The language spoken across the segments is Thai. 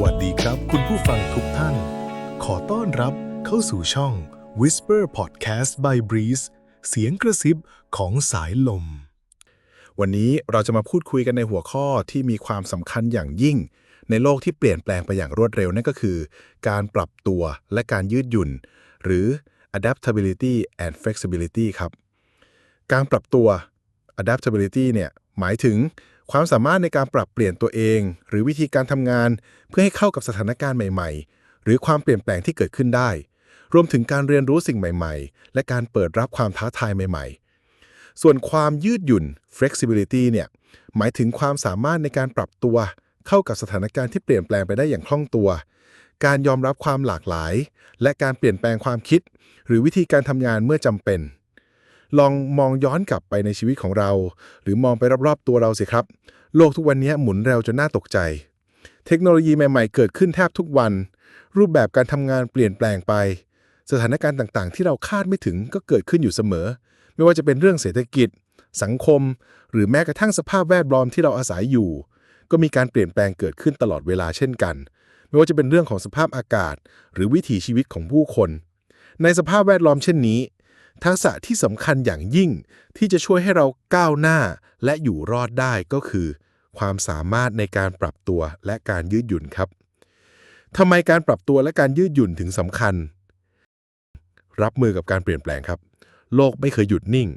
วัสดีครับ คุณผู้ฟังทุกท่าน ขอต้อนรับเข้าสู่ช่อง Whisper Podcast by Breeze เสียงกระซิบของสายลม วันนี้เราจะมาพูดคุยกันในหัวข้อที่มีความสำคัญอย่างยิ่ง ในโลกที่เปลี่ยนแปลงไปอย่างรวดเร็วนั่นก็คือ การปรับตัวและการยืดหยุ่น หรือ adaptability and flexibility ครับ การปรับตัว adaptability เนี่ยหมายถึง ความสามารถในการปรับเปลี่ยนตัวเอง หรือวิธีการทำงาน เพื่อให้เข้ากับสถานการณ์ใหม่ ๆ หรือความเปลี่ยนแปลงที่เกิดขึ้นได้ รวมถึงการเรียนรู้สิ่งใหม่ ๆ และการเปิดรับความท้าทายใหม่ ๆ ส่วนความยืดหยุ่น flexibility เนี่ยหมายถึงความสามารถในการปรับตัว เข้ากับสถานการณ์ที่เปลี่ยนแปลงไปได้อย่างคล่องตัว การยอมรับความหลากหลาย และการเปลี่ยนแปลงความคิด หรือวิธีการทำงานเมื่อจำเป็น ลองมองย้อนกลับไปในชีวิตของเรา หรือมองไปรอบๆตัวเราสิครับ โลกทุกวันนี้หมุนเร็วจนน่าตกใจ เทคโนโลยีใหม่ๆ เกิดขึ้นแทบทุกวัน รูปแบบการทำงานเปลี่ยนแปลงไป สถานการณ์ต่างๆ ที่เราคาดไม่ถึงก็เกิดขึ้นอยู่เสมอ ไม่ว่าจะเป็นเรื่องเศรษฐกิจ สังคม หรือแม้กระทั่งสภาพแวดล้อมที่เราอาศัยอยู่ ก็มีการเปลี่ยนแปลงเกิดขึ้นตลอดเวลาเช่นกัน ไม่ว่าจะเป็นเรื่องของสภาพอากาศ หรือวิถีชีวิตของผู้คนในสภาพแวดล้อมเช่นนี้ ทักษะที่สำคัญอย่างยิ่งที่จะช่วยให้เราก้าวหน้าและอยู่รอดได้ก็คือ ความสามารถในการปรับตัวและการยืดหยุ่นครับทำไมการปรับตัวและการยืดหยุ่นถึงสำคัญ รับมือกับการเปลี่ยนแปลงครับ โลกไม่เคยหยุดนิ่ง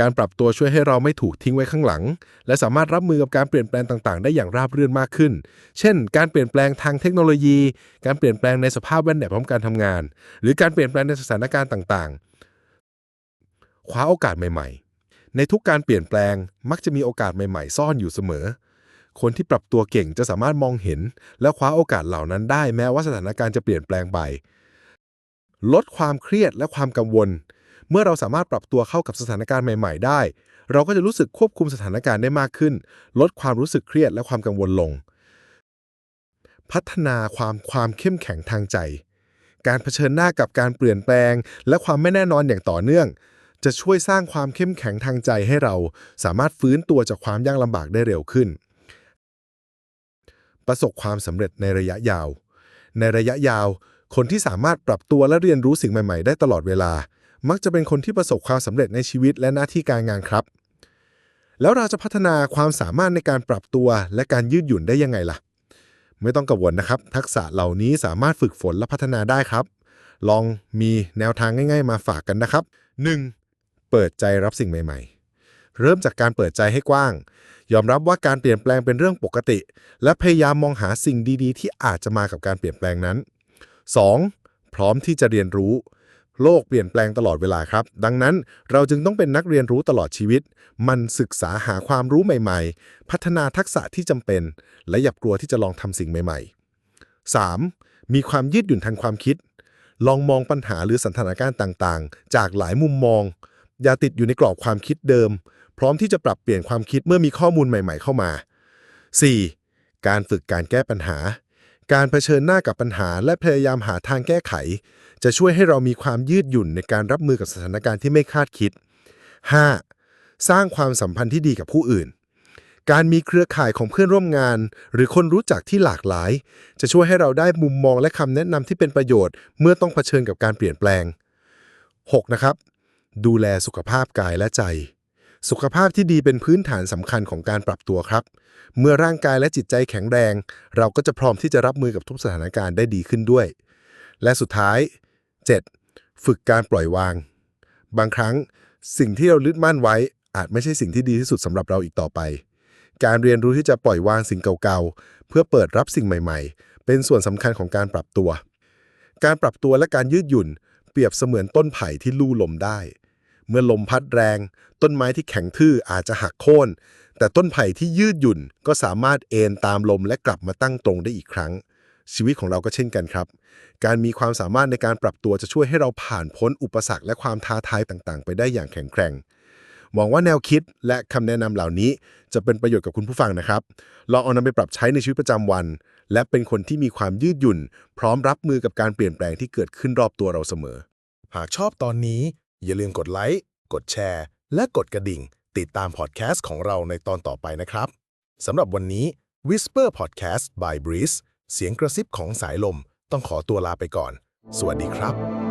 การปรับตัวช่วยให้เราไม่ถูกทิ้งไว้ข้างหลัง และสามารถรับมือกับการเปลี่ยนแปลงต่างๆ ได้อย่างราบรื่นมากขึ้น เช่น การเปลี่ยนแปลงทางเทคโนโลยี การเปลี่ยนแปลงในสภาพแวดล้อมการทำงาน หรือการเปลี่ยนแปลงในสถานการณ์ต่างๆ คว้าโอกาสใหม่ ๆ ในทุกการเปลี่ยนแปลงมักจะมีโอกาสใหม่ ๆ ซ่อนอยู่เสมอ คนที่ปรับตัวเก่งจะสามารถมองเห็น และคว้าโอกาสเหล่านั้นได้แม้ว่าสถานการณ์จะเปลี่ยนแปลงไป ลดความเครียดและความกังวล เมื่อเราสามารถปรับตัวเข้ากับสถานการณ์ใหม่ ๆ ได้ เราก็จะรู้สึกควบคุมสถานการณ์ได้มากขึ้น ลดความรู้สึกเครียดและความกังวลลง พัฒนาความความเข้มแข็งทางใจการเผชิญหน้ากับการเปลี่ยนแปลง และความไม่แน่นอนอย่างต่อเนื่อง จะช่วยสร้างความเข้มแข็งทางใจให้เรา สามารถฟื้นตัวจากความยากลำบากได้เร็วขึ้น ประสบความสำเร็จในระยะยาว ในระยะยาว คนที่สามารถปรับตัวและเรียนรู้สิ่งใหม่ ๆ ได้ตลอดเวลา มักจะเป็นคนที่ประสบความสำเร็จในชีวิตและหน้าที่การงานครับ แล้วเราจะพัฒนาความสามารถในการปรับตัวและการยืดหยุ่นได้ยังไงล่ะ ไม่ต้องกังวลนะครับ ทักษะเหล่านี้สามารถฝึกฝนและพัฒนาได้ครับ ลองมีแนวทางง่าย ๆ มาฝากกันนะครับ 1. เปิดใจรับสิ่งใหม่ๆ เริ่มจากการเปิดใจให้กว้าง ยอมรับว่าการเปลี่ยนแปลงเป็นเรื่องปกติ และพยายามมองหาสิ่งดีๆ ที่อาจจะมากับการเปลี่ยนแปลงนั้น 2. พร้อมที่จะเรียนรู้ โลกเปลี่ยนแปลงตลอดเวลาครับ ดังนั้นเราจึงต้องเป็นนักเรียนรู้ตลอดชีวิต มันศึกษาหาความรู้ใหม่ ๆ พัฒนาทักษะที่จำเป็น และอย่ากลัวที่จะลองทำสิ่งใหม่ ๆ 3. มีความยืดหยุ่นทางความคิด ลองมองปัญหาหรือสถานการณ์ต่างๆ จากหลายมุมมอง อย่าติดอยู่ในกรอบความคิดเดิม พร้อมที่จะปรับเปลี่ยนความคิดเมื่อมีข้อมูลใหม่ ๆ เข้ามา 4. การฝึกการแก้ปัญหา การเผชิญหน้ากับปัญหา และพยายามหาทางแก้ไข จะช่วยให้เรามีความยืดหยุ่นในการรับมือกับสถานการณ์ที่ไม่คาดคิด 5. สร้างความสัมพันธ์ที่ดีกับผู้อื่น การมีเครือข่ายของเพื่อนร่วมงาน หรือคนรู้จักที่หลากหลาย จะช่วยให้เราได้มุมมองและคำแนะนำที่เป็นประโยชน์ เมื่อต้องเผชิญกับการเปลี่ยนแปลง 6. นะครับ ดูแลสุขภาพกายและใจ สุขภาพที่ดีเป็นพื้นฐานสำคัญของการปรับตัวครับ เมื่อร่างกายและจิตใจแข็งแรง เราก็จะพร้อมที่จะรับมือกับทุกสถานการณ์ได้ดีขึ้นด้วย และสุดท้าย 7. ฝึกการปล่อยวาง บางครั้ง สิ่งที่เราลึดมั่นไว้ อาจไม่ใช่สิ่งที่ดีที่สุดสำหรับเราอีกต่อไป การเรียนรู้ที่จะปล่อยวางสิ่งเก่าๆ เพื่อเปิดรับสิ่งใหม่ ๆ เป็นส่วนสำคัญของการปรับตัว การปรับตัวและการยืดหยุ่น รียบเสมือนต้นไผ่ที่ลู่ลมได้ เมื่อลมพัดแรง ต้นไม้ที่แข็งทื่ออาจจะหักโค่น แต่ต้นไผ่ที่ยืดหยุ่นก็สามารถเอนตามลมและกลับมาตั้งตรงได้อีกครั้ง ชีวิตของเราก็เช่นกันครับ การมีความสามารถในการปรับตัวจะช่วยให้เราผ่านพ้นอุปสรรคและความท้าทายต่างๆ ไปได้อย่างแข็งแกร่งหวังว่าแนวคิดและคำแนะนำเหล่านี้จะเป็นประโยชน์กับคุณผู้ฟังนะครับ ลองเอานำไปปรับใช้ในชีวิตประจำวัน และเป็นคนที่มีความยืดหยุ่น พร้อมรับมือกับการเปลี่ยนแปลงที่เกิดขึ้นรอบตัวเราเสมอ หากชอบตอนนี้ อย่าลืมกดไลค์ กดแชร์ และกดกระดิ่ง ติดตามพอดแคสต์ของเราในตอนต่อไปนะครับสำหรับวันนี้ Whisper Podcast by Breeze เสียงกระซิบของสายลม ต้องขอตัวลาไปก่อน สวัสดีครับ